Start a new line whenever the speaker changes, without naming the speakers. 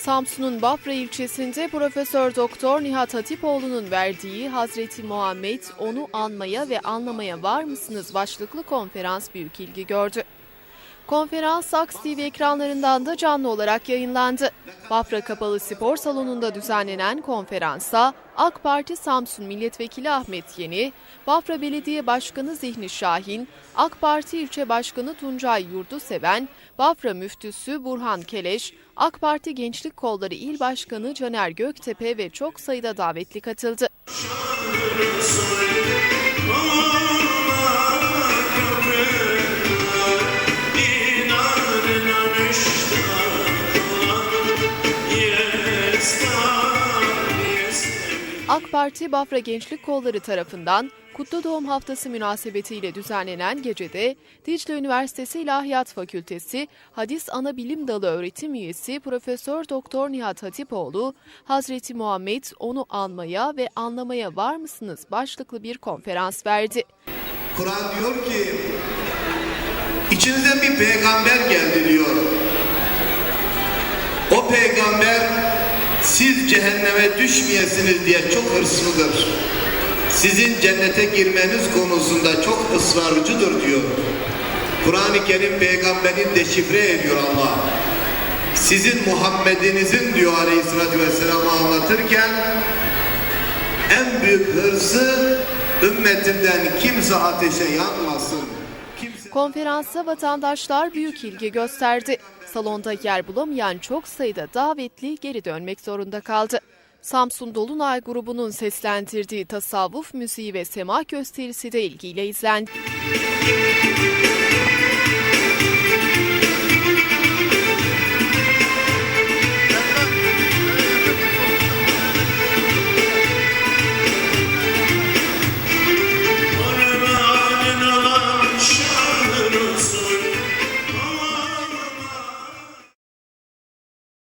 Samsun'un Bafra ilçesinde Profesör Doktor Nihat Hatipoğlu'nun verdiği Hazreti Muhammed onu anmaya ve anlamaya var mısınız başlıklı konferans büyük ilgi gördü. Konferans Saks TV ekranlarından da canlı olarak yayınlandı. Bafra Kapalı Spor Salonu'nda düzenlenen konferansa AK Parti Samsun Milletvekili Ahmet Yeni, Bafra Belediye Başkanı Zihni Şahin, AK Parti İlçe Başkanı Tuncay Yurduseven, Bafra Müftüsü Burhan Keleş, AK Parti Gençlik Kolları İl Başkanı Caner Göktepe ve çok sayıda davetli katıldı. AK Parti Bafra Gençlik Kolları tarafından Kutlu Doğum Haftası münasebetiyle düzenlenen gecede Dicle Üniversitesi İlahiyat Fakültesi Hadis Ana Bilim Dalı öğretim üyesi Profesör Doktor Nihat Hatipoğlu, Hazreti Muhammed onu anmaya ve anlamaya var mısınız başlıklı bir konferans verdi.
Kur'an diyor ki içinizden bir peygamber geldi diyor. O peygamber siz cehenneme düşmeyesiniz diye çok hırslıdır. Sizin cennete girmeniz konusunda çok ısrarcıdır diyor. Kur'an-ı Kerim peygamberi deşifre ediyor Allah. Sizin Muhammed'inizin diyor Aleyhisselatü Vesselam'ı anlatırken en büyük hırsı ümmetimden kimse ateşe yanmasın. Kimse...
Konferansa vatandaşlar büyük ilgi gösterdi. Salonda yer bulamayan çok sayıda davetli geri dönmek zorunda kaldı. Samsun Dolunay grubunun seslendirdiği tasavvuf müziği ve sema gösterisi de ilgiyle izlendi.